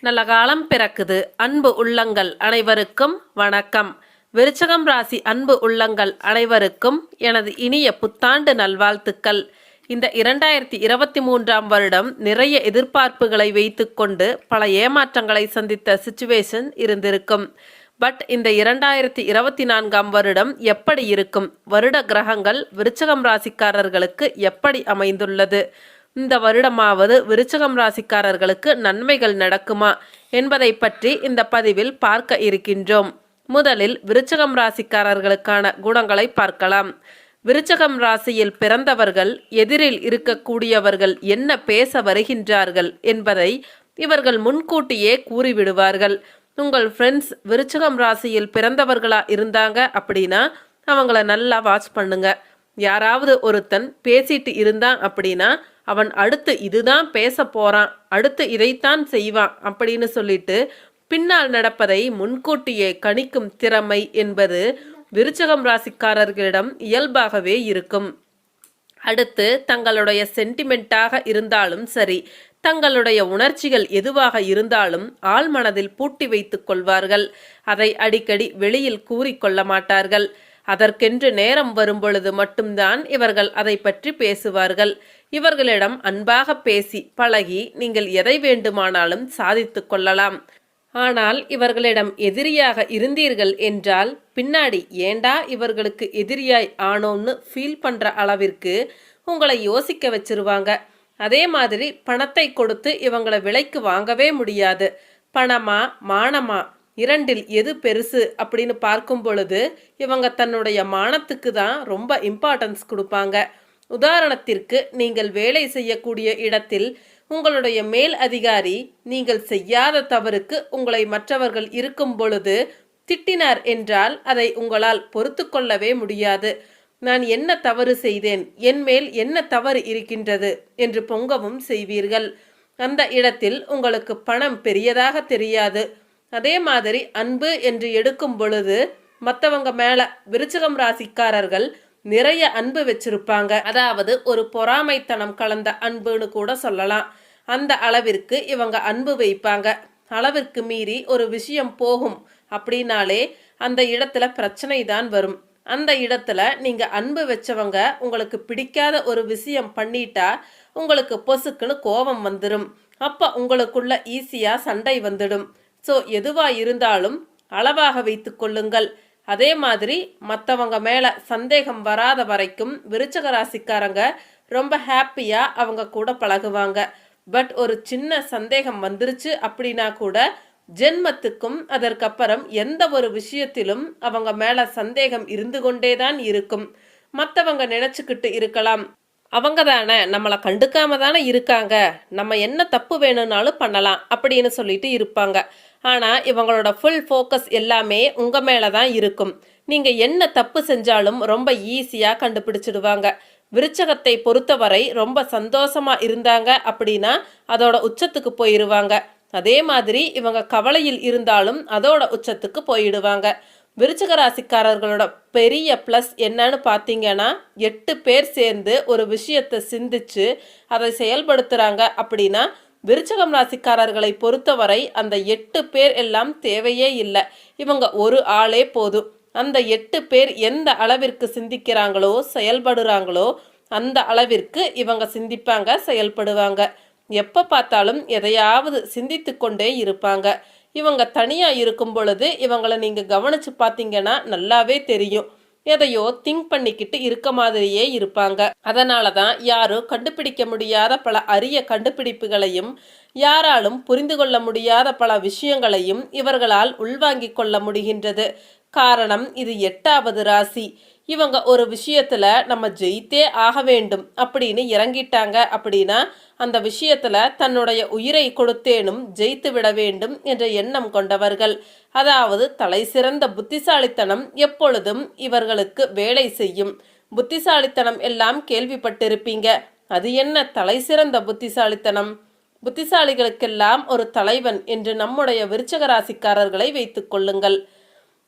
நல்ல காலம் பிறக்குது. அன்பு உள்ளங்கள் அனைவருக்கும் வணக்கம். விருச்சகம் ராசி அன்பு உள்ளங்கள் அனைவருக்கும் எனது இனிய புத்தாண்டு நல்வாழ்த்துக்கள். இந்த இரண்டாயிரத்தி இருபத்தி மூன்றாம் வருடம் நிறைய எதிர்பார்ப்புகளை வைத்துக்கொண்டு பல ஏமாற்றங்களை சந்தித்த சுச்சுவேஷன் இருந்திருக்கும். பட் இந்த இரண்டாயிரத்தி இருபத்தி நான்காம் வருடம் எப்படி இருக்கும்? வருட கிரகங்கள் விருச்சகம் ராசிக்காரர்களுக்கு எப்படி அமைந்துள்ளது? இந்த வருடமாவது விருச்சகம் ராசிக்காரர்களுக்கு நன்மைகள் நடக்குமா என்பதை பற்றி இந்த பதிவில் பார்க்க இருக்கின்றோம். முதலில் விருச்சகம் ராசிக்காரர்களுக்கான குணங்களை பார்க்கலாம். விருச்சகம் ராசியில் பிறந்தவர்கள் எதிரில் இருக்கக்கூடியவர்கள் என்ன பேச வருகின்றார்கள் என்பதை இவர்கள் முன்கூட்டியே கூறிவிடுவார்கள். உங்கள் ஃப்ரெண்ட்ஸ் விருச்சகம் ராசியில் பிறந்தவர்களா இருந்தாங்க அப்படின்னா அவங்கள நல்லா வாட்ச் பண்ணுங்க. யாராவது ஒருத்தன் பேசிட்டு இருந்தான் அப்படின்னா அவன் அடுத்து இதுதான் பேச போறான் அடுத்து இதைத்தான் செய்வான் அப்படின்னு சொல்லிட்டு பின்னால் நடப்பதை முன்கூட்டியே கணிக்கும் திறமை என்பது விருச்சகம் ராசிக்காரர்களிடம் இயல்பாகவே இருக்கும். அடுத்து தங்களுடைய சென்டிமெண்ட்டாக இருந்தாலும் சரி தங்களுடைய உணர்ச்சிகள் எதுவாக இருந்தாலும் ஆழ்மனதில் பூட்டி வைத்துக் கொள்வார்கள். அதை அடிக்கடி வெளியில் கூறிக்கொள்ள மாட்டார்கள். அதற்கென்று நேரம் வரும்பொழுது மட்டும்தான் இவர்கள் அதை பற்றி பேசுவார்கள். இவர்களிடம் அன்பாக பேசி பழகி நீங்கள் எதை வேண்டுமானாலும் சாதித்து கொள்ளலாம். ஆனால் இவர்களிடம் எதிரியாக இருந்தீர்கள் என்றால் பின்னாடி ஏண்டா இவர்களுக்கு எதிரியாய் ஆனோம்னு ஃபீல் பண்ற அளவிற்கு உங்களை யோசிக்க வச்சிருவாங்க. அதே மாதிரி பணத்தை கொடுத்து இவங்களை விலைக்கு வாங்கவே முடியாது. பணமா மானமா இரண்டில் எது பெருசு அப்படின்னு பார்க்கும் பொழுது இவங்க தன்னுடைய மானத்துக்கு தான் ரொம்ப இம்பார்ட்டன்ஸ் கொடுப்பாங்க. உதாரணத்திற்கு நீங்கள் வேலை செய்யக்கூடிய இடத்தில் உங்களுடைய மேல் அதிகாரி நீங்கள் செய்யாத தவறுக்கு உங்களை மற்றவர்கள் இருக்கும் பொழுது திட்டினார் என்றால் அதை உங்களால் பொறுத்து கொள்ளவே முடியாது. நான் என்ன தவறு செய்தேன்? என் மேல் என்ன தவறு இருக்கின்றது? என்று பொங்கவும் செய்வீர்கள். அந்த இடத்தில் உங்களுக்கு பணம் பெரியதாக தெரியாது. அதே மாதிரி அன்பு என்று எடுக்கும் பொழுது மற்றவங்க மேல விருச்சகம் ராசிக்காரர்கள் நிறைய அன்பு வச்சிருப்பாங்க. அதாவது ஒரு பொறாமைத்தனம் கலந்த அன்புன்னு கூட சொல்லலாம். அந்த அளவிற்கு இவங்க அன்பு வைப்பாங்க. அளவிற்கு மீறி ஒரு விஷயம் போகும் அப்படின்னாலே அந்த இடத்துல பிரச்சனை தான் வரும். அந்த இடத்துல நீங்க அன்பு வச்சவங்க உங்களுக்கு பிடிக்காத ஒரு விஷயம் பண்ணிட்டா உங்களுக்கு பொசுக்குன்னு கோபம் வந்துடும் அப்போ உங்களுக்குள்ள ஈஸியா சண்டை வந்துடும். ஸோ எதுவாக இருந்தாலும் அளவாக வைத்து கொள்ளுங்கள். அதே மாதிரி மற்றவங்க மேலே சந்தேகம் வராத வரைக்கும் விருச்சக ராசிக்காரங்க ரொம்ப ஹாப்பியாக அவங்க கூட பழகுவாங்க. பட் ஒரு சின்ன சந்தேகம் வந்துருச்சு அப்படின்னா கூட ஜென்மத்துக்கும் அதற்கப்புறம் எந்த ஒரு விஷயத்திலும் அவங்க மேலே சந்தேகம் இருந்து கொண்டே தான் இருக்கும். மற்றவங்க நினச்சிக்கிட்டு இருக்கலாம். அவங்க தானே நம்மளை கண்டுக்காம தானே இருக்காங்க. நம்ம என்ன தப்பு வேணும்னாலும் பண்ணலாம் அப்படின்னு சொல்லிட்டு இருப்பாங்க. ஆனால் இவங்களோட ஃபுல் ஃபோக்கஸ் எல்லாமே உங்கள் மேலே தான் இருக்கும். நீங்கள் என்ன தப்பு செஞ்சாலும் ரொம்ப ஈஸியாக கண்டுபிடிச்சிடுவாங்க. விருச்சகத்தை பொறுத்தவரை ரொம்ப சந்தோஷமாக இருந்தாங்க அப்படின்னா அதோட உச்சத்துக்கு போயிடுவாங்க அதே மாதிரி இவங்க கவலையில் இருந்தாலும் அதோட உச்சத்துக்கு போயிடுவாங்க. விருச்சக ராசிக்காரர்களோட பெரிய ப்ளஸ் என்னன்னு பார்த்தீங்கன்னா எட்டு பேர் சேர்ந்து ஒரு விஷயத்தை சிந்திச்சு அதை செயல்படுத்துகிறாங்க அப்படின்னா விருச்சகம் ராசிக்காரர்களை பொறுத்தவரை அந்த எட்டு பேர் எல்லாம் தேவையே இல்லை. இவங்க ஒரு ஆளே போதும். அந்த எட்டு பேர் எந்த அளவிற்கு சிந்திக்கிறாங்களோ செயல்படுறாங்களோ அந்த அளவிற்கு இவங்க சிந்திப்பாங்க செயல்படுவாங்க. எப்போ பார்த்தாலும் எதையாவது சிந்தித்து கொண்டே இருப்பாங்க. இவங்க தனியாக இருக்கும் பொழுது இவங்களை நீங்கள் கவனித்து பார்த்தீங்கன்னா நல்லாவே தெரியும். எதையோ திங்க் பண்ணிக்கிட்டு இருக்க மாதிரியே இருப்பாங்க. அதனால தான் யாரும் கண்டுபிடிக்க முடியாத பல அரிய கண்டுபிடிப்புகளையும் யாராலும் புரிந்து கொள்ள முடியாத பல விஷயங்களையும் இவர்களால் உள்வாங்கிக் கொள்ள முடிகின்றது. காரணம் இது எட்டாவது ராசி. இவங்க ஒரு விஷயத்துல நம்ம ஜெயித்தே ஆக வேண்டும் அப்படின்னு இறங்கிட்டாங்க அப்படின்னா அந்த விஷயத்துல தன்னுடைய உயிரை கொடுத்தேனும் ஜெயித்து விட வேண்டும் என்ற எண்ணம் கொண்டவர்கள். அதாவது தலை சிறந்த புத்திசாலித்தனம் எப்பொழுதும் இவர்களுக்கு வேலை செய்யும். புத்திசாலித்தனம் எல்லாம் கேள்விப்பட்டிருப்பீங்க. அது என்ன தலை சிறந்த புத்திசாலித்தனம்? புத்திசாலிகளுக்கெல்லாம் ஒரு தலைவன் என்று நம்முடைய விருச்சக ராசிக்காரர்களை வைத்துக் கொள்ளுங்கள்.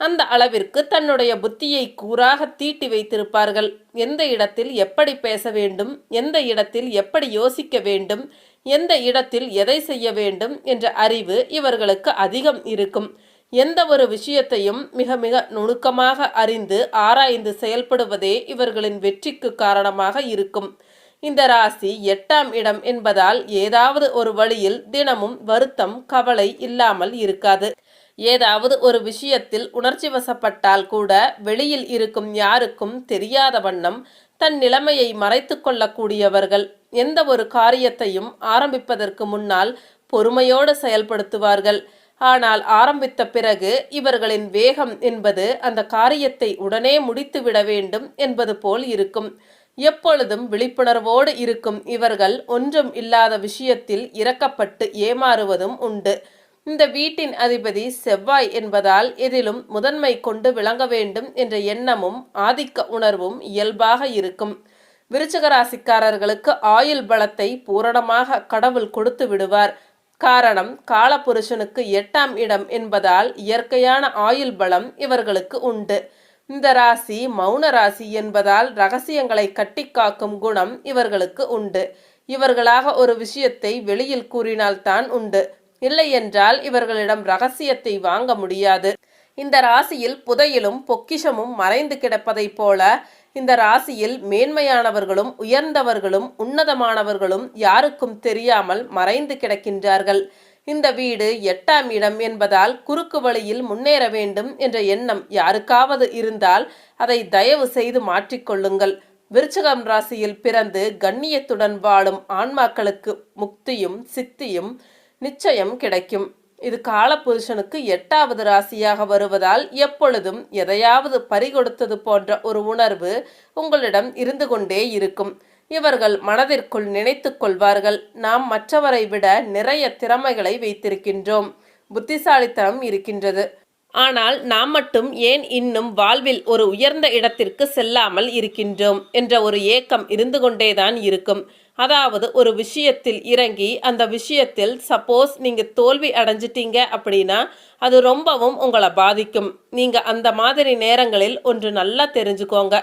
அந்த அளவிற்கு தன்னுடைய புத்தியை கூறாக தீட்டி வைத்திருப்பார்கள். எந்த இடத்தில் எப்படி பேச வேண்டும் எந்த இடத்தில் எப்படி யோசிக்க வேண்டும் எந்த இடத்தில் எதை செய்ய வேண்டும் என்ற அறிவு இவர்களுக்கு அதிகம் இருக்கும். எந்த ஒரு விஷயத்தையும் மிக மிக நுணுக்கமாக அறிந்து ஆராய்ந்து செயல்படுவதே இவர்களின் வெற்றிக்கு காரணமாக இருக்கும். இந்த ராசி எட்டாம் இடம் என்பதால் ஏதாவது ஒரு வழியில் தினமும் வருத்தம் கவலை இல்லாமல் இருக்காது. ஏதாவது ஒரு விஷயத்தில் உணர்ச்சி வசப்பட்டால் கூட வெளியில் இருக்கும் யாருக்கும் தெரியாத வண்ணம் தன் நிலைமையை மறைத்து கொள்ளக்கூடியவர்கள் எந்த ஒரு காரியத்தையும் ஆரம்பிப்பதற்கு முன்னால் பொறுமையோடு செயல்படுத்துவார்கள். ஆனால் ஆரம்பித்த பிறகு இவர்களின் வேகம் என்பது அந்த காரியத்தை உடனே முடித்துவிட வேண்டும் என்பது போல் இருக்கும். எப்பொழுதும் விழிப்புணர்வோடு இருக்கும் இவர்கள் ஒன்றும் இல்லாத விஷயத்தில் இறக்கப்பட்டு ஏமாறுவதும் உண்டு. இந்த வீட்டின் அதிபதி செவ்வாய் என்பதால் எதிலும் முதன்மை கொண்டு விளங்க வேண்டும் என்ற எண்ணமும் ஆதிக்க உணர்வும் இயல்பாக இருக்கும். விருச்சகராசிக்காரர்களுக்கு ஆயுள் பலத்தை பூரணமாக கடவுள் கொடுத்து விடுவார். காரணம் காலபுருஷனுக்கு எட்டாம் இடம் என்பதால் இயற்கையான ஆயுள் பலம் இவர்களுக்கு உண்டு. இந்த ராசி மௌன ராசி என்பதால் ரகசியங்களை கட்டிக்காக்கும் குணம் இவர்களுக்கு உண்டு. இவர்களாக ஒரு விஷயத்தை வெளியில் கூறினால்தான் உண்டு. இல்லை என்றால் இவர்களிடம் ரகசியத்தை வாங்க முடியாது. இந்த ராசியில் புதையிலும் பொக்கிஷமும் மறைந்து கிடப்பதைப் போல இந்த ராசியில் மேன்மையானவர்களும் உயர்ந்தவர்களும் உன்னதமானவர்களும் யாருக்கும் தெரியாமல் மறைந்து கிடக்கின்றார்கள். இந்த வீடு எட்டாம் இடம் என்பதால் குறுக்கு வழியில் முன்னேற வேண்டும் என்ற எண்ணம் யாருக்காவது இருந்தால் அதை தயவு செய்து மாற்றிக்கொள்ளுங்கள் விருச்சகம் ராசியில் பிறந்து கண்ணியத்துடன் வாழும் ஆன்மாக்களுக்கு முக்தியும் சித்தியும் நிச்சயம் கிடைக்கும். இது காலபுருஷனுக்கு எட்டாவது ராசியாக வருவதால் எப்பொழுதும் எதையாவது பறிகொடுத்தது போன்ற ஒரு உணர்வு உங்களிடம் இருந்து கொண்டே இருக்கும். இவர்கள் மனதிற்குள் நினைத்து கொள்வார்கள். நாம் மற்றவரை விட நிறைய திறமைகளை வைத்திருக்கின்றோம். புத்திசாலித்தனம் இருக்கின்றது. ஆனால் நாம் மட்டும் ஏன் இன்னும் வாழ்வில் ஒரு உயர்ந்த இடத்திற்கு செல்லாமல் இருக்கின்றோம்? என்ற ஒரு ஏக்கம் இருந்து கொண்டேதான் இருக்கும். அதாவது ஒரு விஷயத்தில் இறங்கி அந்த விஷயத்தில் சப்போஸ் நீங்கள் தோல்வி அடைஞ்சிட்டீங்க அப்படின்னா அது ரொம்பவும் உங்களை பாதிக்கும். நீங்கள் அந்த மாதிரி நேரங்களில் ஒன்று நல்லா தெரிஞ்சுக்கோங்க.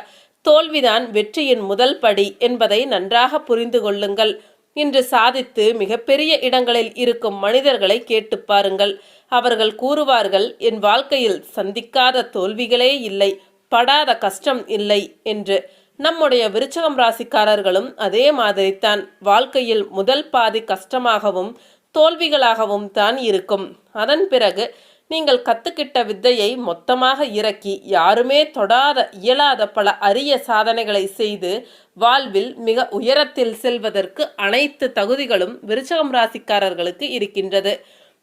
தோல்விதான் வெற்றியின் முதல் படி என்பதை நன்றாக புரிந்து கொள்ளுங்கள். இன்று சாதித்து மிகப்பெரிய இடங்களில் இருக்கும் மனிதர்களை கேட்டு பாருங்கள். அவர்கள் கூறுவார்கள் என் வாழ்க்கையில் சந்திக்காத தோல்விகளே இல்லை படாத கஷ்டம் இல்லை என்று. நம்முடைய விருச்சகம் ராசிக்காரர்களும் அதே மாதிரித்தான் வாழ்க்கையில் முதல் பாதி கஷ்டமாகவும் தோல்விகளாகவும் தான் இருக்கும். அதன் பிறகு நீங்கள் கத்துக்கிட்ட வித்தையை மொத்தமாக இறக்கி யாருமே தொடாத இயலாத பல அரிய சாதனைகளை செய்து வாழ்வில் மிக உயரத்தில் செல்வதற்கு அனைத்து தகுதிகளும் விருச்சகம் ராசிக்காரர்களுக்கு இருக்கின்றது.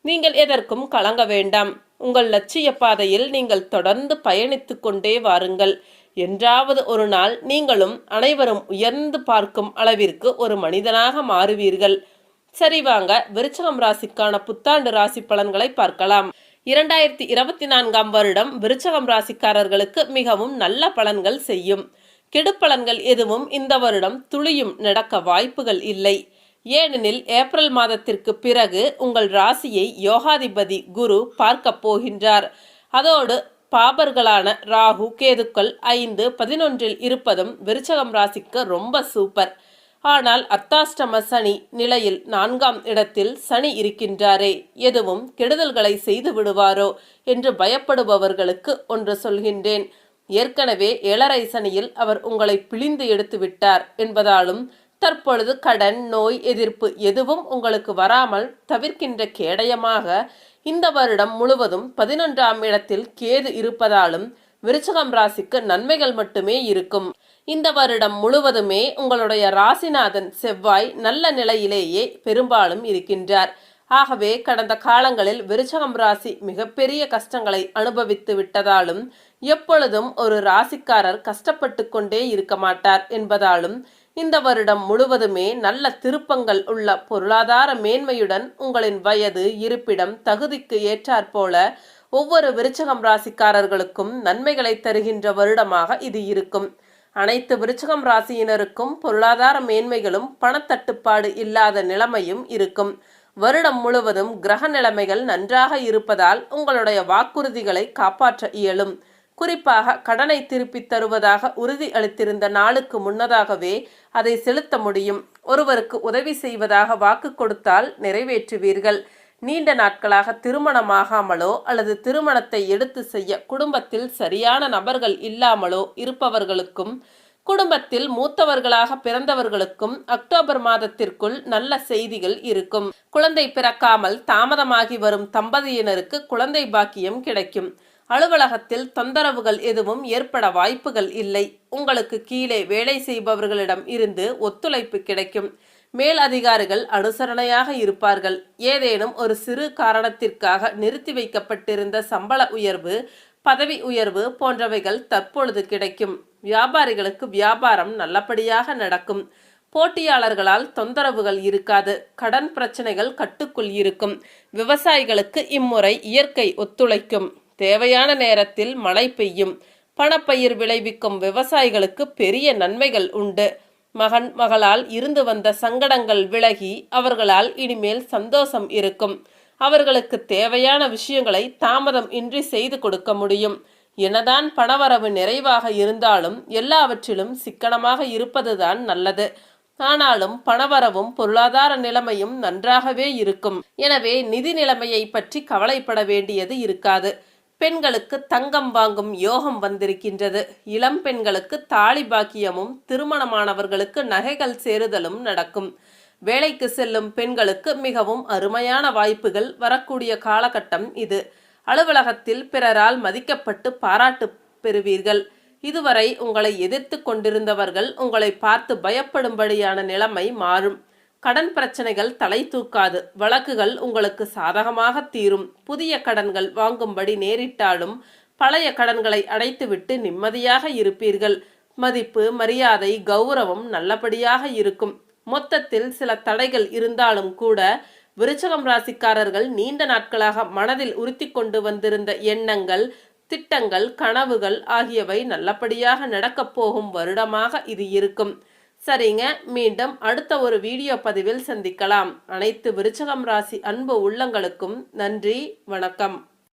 நீங்கள் எதற்கும் கலங்க வேண்டாம். உங்கள் லட்சிய பாதையில் நீங்கள் தொடர்ந்து பயணித்து கொண்டே வாருங்கள். என்றாவது ஒரு நாள் நீங்களும் அனைவரும் உயர்ந்து பார்க்கும் அளவிற்கு ஒரு மனிதனாக மாறுவீர்கள். சரி வாங்க விருச்சகம் ராசிக்கான புத்தாண்டு ராசி பலன்களை பார்க்கலாம். இரண்டாயிரத்தி இருபத்தி நான்காம் வருடம் விருச்சகம் ராசிக்காரர்களுக்கு மிகவும் நல்ல பலன்கள் செய்யும். கெடுப்பலன்கள் எதுவும் இந்த வருடம் துளியும் நடக்க வாய்ப்புகள் இல்லை. ஏனெனில் ஏப்ரல் மாதத்திற்கு பிறகு உங்கள் ராசியை யோகாதிபதி குரு பார்க்க போகின்றார். அதோடு பாபர்களான ராகு கேதுக்கள் ஐந்து பதினொன்றில் இருப்பதும் விருச்சகம் ராசிக்கு ரொம்ப சூப்பர். ஆனால் அத்தாஷ்டம சனி நிலையில் நான்காம் இடத்தில் சனி இருக்கின்றாரே எதுவும் கெடுதல்களை செய்து விடுவாரோ என்று பயப்படுபவர்களுக்கு ஒன்று சொல்கின்றேன். ஏற்கனவே ஏழரை சனியில் அவர் உங்களை பிழிந்து எடுத்து விட்டார் என்பதாலும் தற்பொழுது கடன் நோய் எதிர்ப்பு எதுவும் உங்களுக்கு வராமல் தவிர்க்கின்ற கேடயமாக இந்த வருடம் முழுவதும் பதினொன்றாம் இடத்தில் கேது இருப்பதாலும் விருச்சகம் ராசிக்கு நன்மைகள் மட்டுமே இருக்கும். இந்த வருடம் முழுவதுமே உங்களுடைய ராசிநாதன் செவ்வாய் நல்ல நிலையிலேயே பெரும்பாலும் இருக்கின்றார். ஆகவே கடந்த காலங்களில் விருச்சகம் ராசி மிகப்பெரிய கஷ்டங்களை அனுபவித்து விட்டதாலும் எப்பொழுதும் ஒரு ராசிக்காரர் கஷ்டப்பட்டு கொண்டே இருக்க மாட்டார் என்பதாலும் இந்த வருடம் முழுவதுமே நல்ல திருப்பங்கள் உள்ள பொருளாதார மேன்மையுடன் உங்களின் வயது இருப்பிடம் தகுதிக்கு ஏற்றாற்போல ஒவ்வொரு விருச்சகம் ராசிக்காரர்களுக்கும் நன்மைகளை தருகின்ற வருடமாக இது இருக்கும். அனைத்து விருச்சகம் ராசியினருக்கும் பொருளாதார மேன்மைகளும் பணத்தட்டுப்பாடு இல்லாத நிலைமையும் இருக்கும். வருடம் முழுவதும் கிரக நிலைமைகள் நன்றாக இருப்பதால் உங்களுடைய வாக்குறுதிகளை காப்பாற்ற இயலும். குறிப்பாக கடனை திருப்பித் தருவதாக உறுதி அளித்திருந்த நாளுக்கு முன்னதாகவே அதை செலுத்த முடியும். ஒருவருக்கு உதவி செய்வதாக வாக்கு கொடுத்தால் நிறைவேற்றுவீர்கள். நீண்ட நாட்களாக திருமணமாகாமலோ அல்லது திருமணத்தை எடுத்து செய்ய குடும்பத்தில் சரியான நபர்கள் இல்லாமலோ இருப்பவர்களுக்கும் குடும்பத்தில் மூத்தவர்களாக பிறந்தவர்களுக்கும் அக்டோபர் மாதத்திற்குள் நல்ல செய்திகள் இருக்கும். குழந்தை பிறக்காமல் தாமதமாகி வரும் தம்பதியினருக்கு குழந்தை பாக்கியம் கிடைக்கும். அலுவலகத்தில் தொந்தரவுகள் எதுவும் ஏற்பட வாய்ப்புகள் இல்லை. உங்களுக்கு கீழே வேலை செய்பவர்களிடம் இருந்து ஒத்துழைப்பு கிடைக்கும். மேல் அதிகாரிகள் அனுசரணையாக இருப்பார்கள். ஏதேனும் ஒரு சிறு காரணத்திற்காக நிறுத்தி வைக்கப்பட்டிருந்த சம்பள உயர்வு பதவி உயர்வு போன்றவைகள் தற்பொழுது கிடைக்கும். வியாபாரிகளுக்கு வியாபாரம் நல்லபடியாக நடக்கும். போட்டியாளர்களால் தொந்தரவுகள் இருக்காது. கடன் பிரச்சனைகள் கட்டுக்குள் இருக்கும். விவசாயிகளுக்கு இம்முறை இயற்கை ஒத்துழைக்கும். தேவையான நேரத்தில் மழை பெய்யும். பணப்பயிர் விளைவிக்கும் விவசாயிகளுக்கு பெரிய நன்மைகள் உண்டு. மகன் மகளால் இருந்து வந்த சங்கடங்கள் விலகி அவர்களால் இனிமேல் சந்தோஷம் இருக்கும். அவர்களுக்கு தேவையான விஷயங்களை தாமதம் இன்றி செய்து கொடுக்க முடியும். என்னதான் பணவரவு நிறைவாக இருந்தாலும் எல்லாவற்றிலும் சிக்கனமாக இருப்பதுதான் நல்லது. ஆனாலும் பணவரவும் பொருளாதார நிலைமையும் நன்றாகவே இருக்கும். எனவே நிதி நிலைமையை பற்றி கவலைப்பட வேண்டியது இருக்காது. பெண்களுக்கு தங்கம் வாங்கும் யோகம் வந்திருக்கின்றது. இளம் பெண்களுக்கு தாலி பாக்கியமும் திருமணமானவர்களுக்கு நகைகள் சேருதலும் நடக்கும். வேலைக்கு செல்லும் பெண்களுக்கு மிகவும் அருமையான வாய்ப்புகள் வரக்கூடிய காலகட்டம் இது. அலுவலகத்தில் பிறரால் மதிக்கப்பட்டு பாராட்டு பெறுவீர்கள். இதுவரை உங்களை எதிர்த்து கொண்டிருந்தவர்கள் உங்களை பார்த்து பயப்படும்படியான நிலைமை மாறும். கடன் பிரச்சனைகள் தலை தூக்காது. வழக்குகள் உங்களுக்கு சாதகமாக தீரும். புதிய கடன்கள் வாங்கும்படி நேரிட்டாலும் பழைய கடன்களை அடைத்துவிட்டு நிம்மதியாக இருப்பீர்கள். மதிப்பு மரியாதை கௌரவம் நல்லபடியாக இருக்கும். மொத்தத்தில் சில தடைகள் இருந்தாலும் கூட விருச்சகம் ராசிக்காரர்கள் நீண்ட நாட்களாக மனதில் உறுத்தி கொண்டு வந்திருந்த எண்ணங்கள் திட்டங்கள் கனவுகள் ஆகியவை நல்லபடியாக நடக்கப் போகும் வருடமாக இது இருக்கும். சரிங்க மீண்டும் அடுத்த ஒரு வீடியோ பதிவில் சந்திக்கலாம். அனைத்து விருச்சகம் ராசி அன்பு உள்ளங்களுக்கும் நன்றி வணக்கம்.